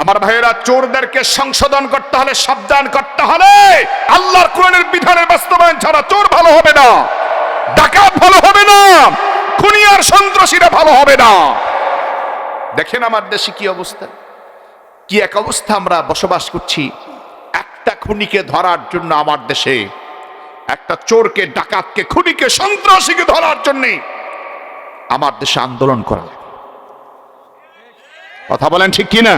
আমার ভাইয়েরা, চোরদেরকে সংশোধন করতে হলে, সাবধান করতে হলে আল্লাহর কোরআনের বিধানের বাস্তবায়ন ছাড়া চোর ভালো হবে না, ডাকাত ভালো হবে না খুনি আর সন্ত্রাসীরা ভালো হবে না। দেখেন আমার দেশে কি অবস্থা? কি এক অবস্থা আমরা বসবাস করছি? একটা খুনিকে ধরার জন্য আমার দেশে, একটা চোরকে, ডাকাতকে, খুনিকে, সন্ত্রাসীকে ধরার জন্য আমার দেশে আন্দোলন করা কথা বলেন ঠিক কিনা?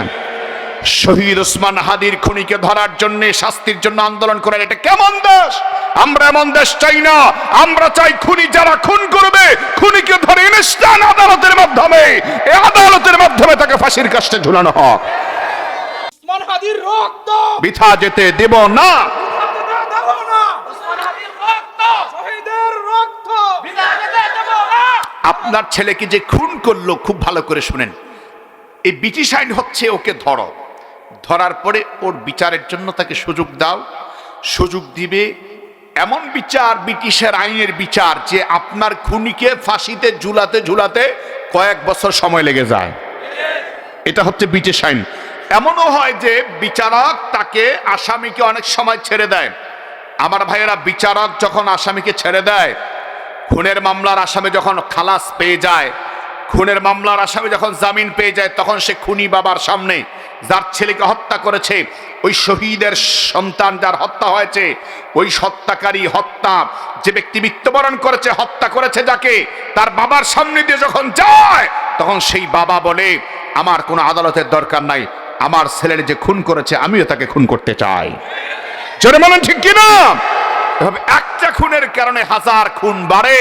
শহীদ ওসমান হাদির খুনিকে ধরার জন্য শাস্তির জন্য আন্দোলন করেন। এটা কেমন দেশ? আমরা এমন দেশ চাই না। আমরা চাই খুনি যারা খুন করবে খুনিকে ধরে ইনস্টান আদালতের মাধ্যমে এই আদালতের মাধ্যমে তাকে ফাঁসির কাষ্টে ঝুলানো হোক। উসমান হাদির রক্ত! বৃথা যেতে দেব না। আপনার ছেলেকে যে খুন করল খুব ভালো করে শুনেন। এই ব্রিটিশ আইন হচ্ছে ওকে ধরো। ধরার পরে ওর বিচারের জন্য তাকে সুযোগ দাও। সুযোগ দিবে এমন বিচার ব্রিটিশের আইনের বিচার যে আপনার খুনিকে ফাঁসিতে ঝুলাতে ঝুলাতে কয়েক বছর সময় লেগে যায়। এটা হচ্ছে ব্রিটিশ আইন। এমনও হয় যে বিচারক তাকে আসামিকে অনেক সময় ছেড়ে দেয়। আমার ভাইয়েরা, বিচারক যখন আসামিকে ছেড়ে দেয়, খুনের মামলার আসামি যখন খালাস পেয়ে যায়, খুনের মামলার আসামি যখন জামিন পেয়ে যায়, তখন সে খুনি বাবার সামনে যার ছেলেকে হত্যা করেছে, ওই শহীদের সন্তান যার হত্যা হয়েছে, ওই হত্যাকারী হত্যা, যে ব্যক্তি মৃত্যুবরণ করেছে, হত্যা করেছে যাকে, তার বাবার সামনে দিয়ে যখন যায়, তখন সেই বাবা বলে, আমার কোনো আদালতের দরকার নাই, আমার ছেলের যে খুন করেছে, আমিও তাকে খুন করতে চাই। জোরে বলেন ঠিক কিনা? একটা খুনের কারণে হাজার খুন বাড়ে,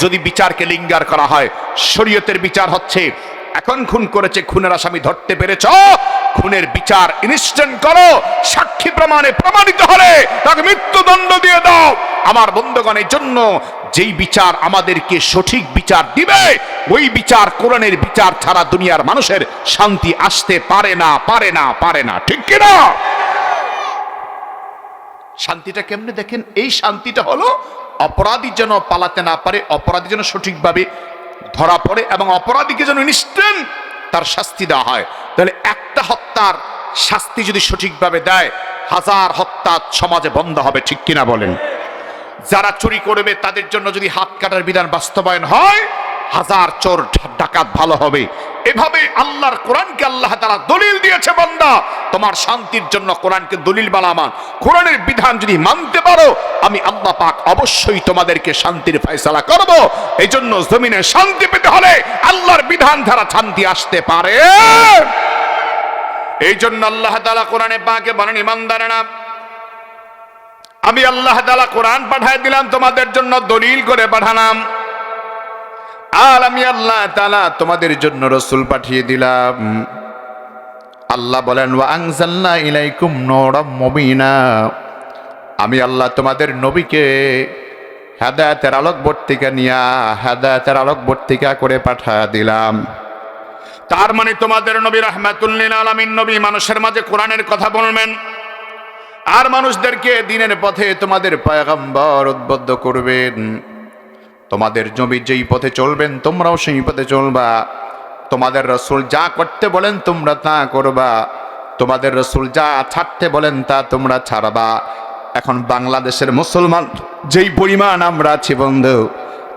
যদি বিচারকে লিঙ্গার করা হয়, শরীয়তের বিচার হচ্ছে এখন খুন করেছে খুনের আসামি, ধরতে পেরেছ? খুনের বিচার ইনস্ট্যান্ট করো। সাক্ষী প্রমাণে প্রমাণিত হলে তাকে মৃত্যুদণ্ড দিয়ে দাও। আমার বন্ধুগণের জন্য যেই বিচার আমাদেরকে সঠিক বিচার দিবে, ওই বিচার কোরআনের বিচার ছাড়া দুনিয়ার মানুষের শান্তি আসতে পারে না পারে না পারে না। ঠিক কিনা? শান্তিটা কেমনে দেখেন? এই শান্তিটা হলো অপরাধী যেন পালাতে না পারে, অপরাধী যেন সঠিকভাবে ধরা পড়ে এবং অপরাধীকে যেন ইনস্ট্যান্ট তার শাস্তি দেওয়া হয়। তাহলে একটা হত্যার শাস্তি যদি সঠিকভাবে দেয়, হাজার হত্যা সমাজে বন্ধ হবে, ঠিক কিনা বলেন? যারা চুরি করবে, তাদের জন্য যদি হাত কাটার বিধান বাস্তবায়ন হয়, হাজার চোর ডাকাত ভালো হবে। এভাবে আল্লাহর কোরআনকে আল্লাহ তারা দলিল দিয়েছে, বান্দা। তোমার শান্তির জন্য কোরআনকে দলিল বানামান কোরআনের বিধান যদি মানতে পারো, আমি আল্লাহ পাক অবশ্যই তোমাদেরকে শান্তির ফয়সালা করব। এই জন্য জমিনে শান্তি পেতে হলে আল্লাহর বিধান দ্বারা শান্তি আসতে পারে। এই জন্য আল্লাহ তালা কোরআনে পাকে বলেন, ইমানদারেরা, আমি আল্লাহ তালা কোরআন পাঠায় দিলাম, তোমাদের জন্য দলিল করে পাঠালাম। আর আমি আল্লাহ তালা তোমাদের জন্য রসুল পাঠিয়ে দিলাম। আল্লাহ বলেন আনজালনা ইলাইকুম নূরাম মুবিনা। আমি আল্লাহ তোমাদের নবীকে হেদায়েতের আলোক বর্তিকা নিয়া হেদায়েতের আলোক বর্তিকা করে পাঠা দিলাম। তার মানে তোমাদের নবী রাহমাতুল্লিল আলামিন নবী মানুষের মাঝে কোরআনের কথা বলবেন। আর মানুষদেরকে দিনের পথে তোমাদের পয়গম্বর উদ্বুদ্ধ করবেন। তোমাদের জমি যেই পথে চলবেন, তোমরাও সেই পথে চলবা। তোমাদের রসুল যা করতে বলেন, তোমরা তা করবা। তোমাদের রসুল যা ছাড়তে বলেন, তা তোমরা ছাড়বা। এখন বাংলাদেশের মুসলমান, যেই পরিমাণ আমরা আছি বন্ধু,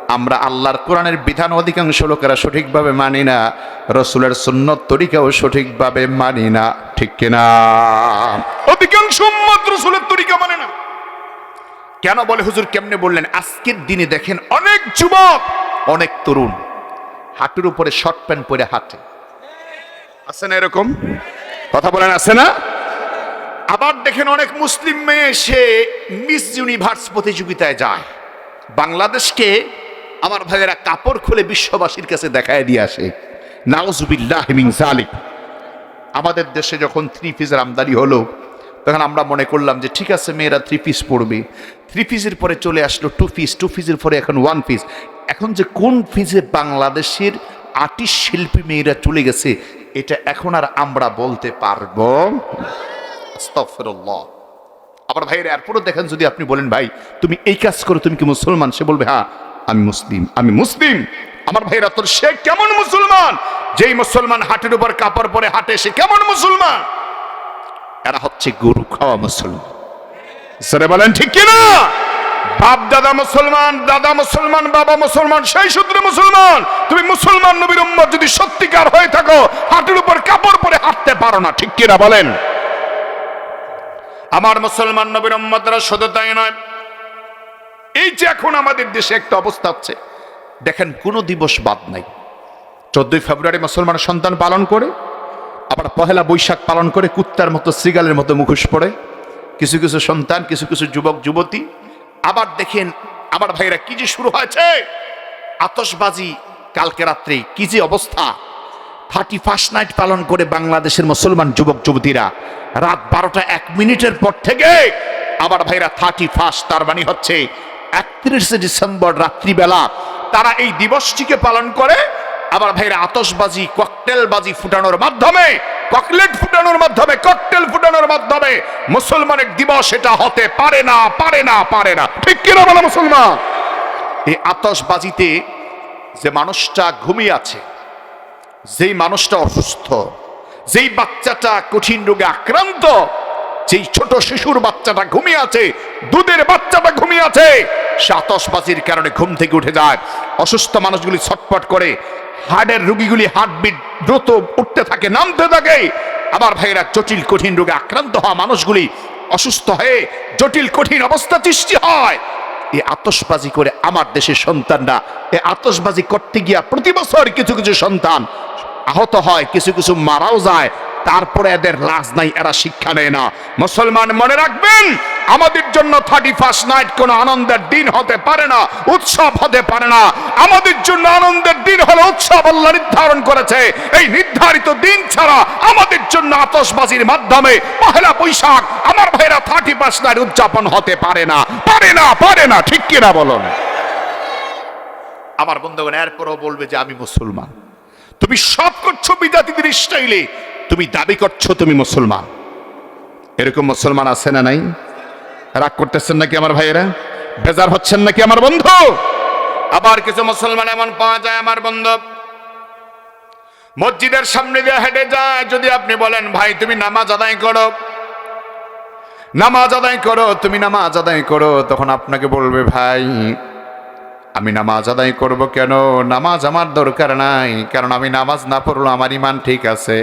আমরা আল্লাহর কোরআনের বিধান অধিকাংশ লোকেরা সঠিকভাবে মানি না, রসুলের সুন্নত তরিকাও সঠিকভাবে মানি না, ঠিক কিনা? অধিকাংশ রসুলের তরিকা মানে না। কেন বলে হুজুর কেমনে বললেন? আজকের দিনে দেখেন অনেক যুবক, অনেক তরুণ। হাঁটুর উপরে শর্ট প্যান্ট পরে হাঁটে। আছে না এরকম? কথা বলেন, আছে না? আবার দেখেন অনেক মুসলিম মেয়ে, সে মিস ইউনিভার্স প্রতিযোগিতায় যায়। বাংলাদেশকে আমার ভাইয়েরা কাপড় খুলে বিশ্ববাসীর কাছে দেখায় দিয়ে আসে। নাউজুবিল্লাহ মিন জালিক আমাদের দেশে যখন থ্রি পিসের আমদানি হলো তখন আমরা মনে করলাম যে, ঠিক আছে মেয়েরা থ্রি পিস পড়বে থ্রি পিসের পরে চলে আসলো টু পিস টু পিসের পরে এখন ওয়ান পিস এখন যে কোন পিসে বাংলাদেশের আর্টিস্ট শিল্পী মেয়েরা চলে গেছে, এটা এখন আর আমরা বলতে পারব? আবার ভাইয়ের, এরপরও দেখেন যদি আপনি বলেন, ভাই, তুমি এই কাজ করো, তুমি কি মুসলমান? সে বলবে হ্যাঁ আমি মুসলিম আমি মুসলিম। আমার ভাইয়েরা তোর সে কেমন মুসলমান? যেই মুসলমান হাটের উপর কাপড় পরে হাঁটে, সে কেমন মুসলমান? এরা হচ্ছে গরু খাওয়া মুসলমান। সরে বলেন, ঠিক কিনা? বাপ দাদা মুসলমান দাদা মুসলমান, বাবা মুসলমান, সেই সূত্রে মুসলমান। তুমি মুসলমান নবীর উম্মত, যদি সত্যিকার হয়ে থাকো, হাঁটুর উপর কাপড় পরে হাঁটতে পারো না, ঠিক কিনা বলেন? আমার মুসলমান নবীর উম্মতরা শুধু তাই নয়, এই যে এখন আমাদের দেশে একটা অবস্থা হচ্ছে, দেখেন কোনো দিবস বাদ নাই। চোদ্দই ফেব্রুয়ারি মুসলমান সন্তান পালন করে আবার পহেলা বৈশাখ পালন করে কুত্তার মতো, সিগালের মতো মুখোশ পড়ে কিছু কিছু সন্তান, কিছু কিছু যুবক, যুবতী। আবার দেখেন আবার ভাইরা কি যে শুরু হয়েছে! আতশবাজি কালকে রাত্রে কি যে অবস্থা! থার্টি ফার্স্ট নাইট পালন করে বাংলাদেশের মুসলমান যুবক, যুবতীরা রাত বারোটা এক মিনিটের পর থেকে আবার ভাইরা থার্টি ফার্স্ট তার মানে হচ্ছে একত্রিশে ডিসেম্বর রাত্রিবেলা তারা এই দিবসটিকে পালন করে। আবার ভাইরা আতশবাজি ককটেলবাজি ফুটানোর মাধ্যমে ককলেট ফুটানোর মাধ্যমে ককটেল ফুটানোর মাধ্যমে মুসলমানের দিবস এটা হতে পারে না পারে না পারে না। ঠিক কিনা বলো মুসলমান? এই আতসবাজিতে যে মানুষটা ঘুমিয়ে আছে, যেই মানুষটা অসুস্থ, যেই বাচ্চাটা কঠিন রোগে আক্রান্ত, যেই ছোট শিশুর বাচ্চাটা ঘুমিয়ে আছে, দুধের বাচ্চাটা ঘুমিয়ে আছে, সে আতসবাজির কারণে ঘুম থেকে উঠে যায়। অসুস্থ মানুষগুলি ছটপট করে হার্টের রোগীগুলি হার্টবিট দ্রুত উঠতে থাকে, নামতে থাকে। আবার ভাইরা জটিল, কঠিন রোগে আক্রান্ত হওয়া মানুষগুলি অসুস্থ হয়ে জটিল, কঠিন অবস্থা সৃষ্টি হয়। এই আতসবাজি করে আমার দেশের সন্তানরা এই আতসবাজি করতে গিয়া প্রতি বছর কিছু কিছু সন্তান আহত হয়, কিছু কিছু মারাও যায়। তারপরে এদের লাশ নাই, এরা শিক্ষা নেয় না। মুসলমান মনে রাখবেন আমাদের জন্য থার্টি ফার্স্ট নাইট কোনো আনন্দের দিন হতে পারে না উৎসব হতে পারে না। আমাদের জন্য আনন্দের দিন হলো উৎসব আল্লাহ নির্ধারণ করেছে। এই নির্ধারিত দিন ছাড়া আমাদের জন্য আতসবাজির মাধ্যমে পহেলা বৈশাখ আমার ভাইরা থার্টি ফার্স্ট নাইট উদযাপন হতে পারে না। পারে না পারে না ঠিক কিনা বলুন? আমার বন্ধুগণ এরপরও বলবে যে আমি মুসলমান। তুমি সব করছ বিজাতিদের স্টাইলে। তুমি দাবি করছ তুমি মুসলমান। এরকম মুসলমান আছে না নাই? রাগ করতেছেন নাকি আমার ভাইয়েরা? বেজার হচ্ছেন নাকি আমার বন্ধু? আবার কিছু মুসলমান এমন পাওয়া যায় আমার বন্ধু। মসজিদের সামনে দিয়ে হেঁটে যায়, যদি আপনি বলেন, ভাই, তুমি নামাজ আদায় করো। নামাজ আদায় করো, তুমি নামাজ আদায় করো। তখন আপনাকে বলবে, ভাই আমি নামাজ আদায় করব কেন? নামাজ আমার দরকার নাই, কারণ আমি নামাজ না পড়ল আমার ইমান ঠিক আছে।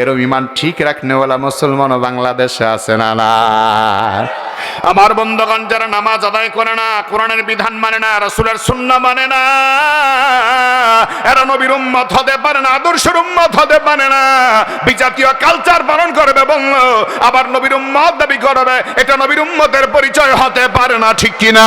এরম ইমান ঠিক রাখনেওয়ালা মুসলমানও বাংলাদেশে আছে না আমার বন্ধগণ, যারা নামাজ আদায় করে না, কোরআনের বিধান মানে না, রসুলের সুন্না মানে না, এরা নবীর উম্মত হতে পারে না, আদর্শের উম্মত হতে পারে না। বিজাতীয় কালচার পালন করবে, বলল, আবার নবীর উম্মত দাবি করবে, এটা নবীর উম্মতের পরিচয় হতে পারে না, ঠিক কিনা?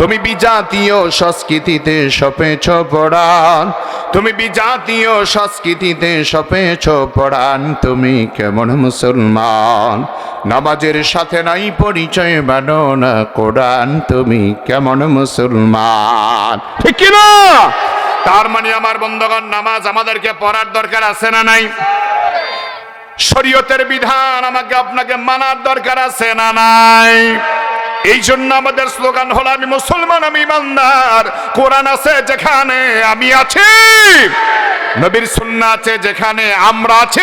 তুমি বিজাতীয় সংস্কৃতিতে সপেছ পড়ান তুমি বিজাতীয় সংস্কৃতিতে সপেছ পড়ান তুমি কেমন মুসলমান? নামাজের সাথে নাই পরিচয় বানো না কোরআন। তুমি কেমন মুসলমান? ঠিক কি না? তার মানে আমার বন্ধগণ, নামাজ আমাদেরকে পড়ার দরকার আছে না নাই? শরীয়তের বিধান আমাকে আপনাকে মানার দরকার আছে না নাই? এই জন্য আমাদের স্লোগান হলো, আমি মুসলমান, আমি ইমানদার। কোরআন আছে যেখানে আমি আছি। নবীর সুন্না আছে যেখানে আমরা আছি।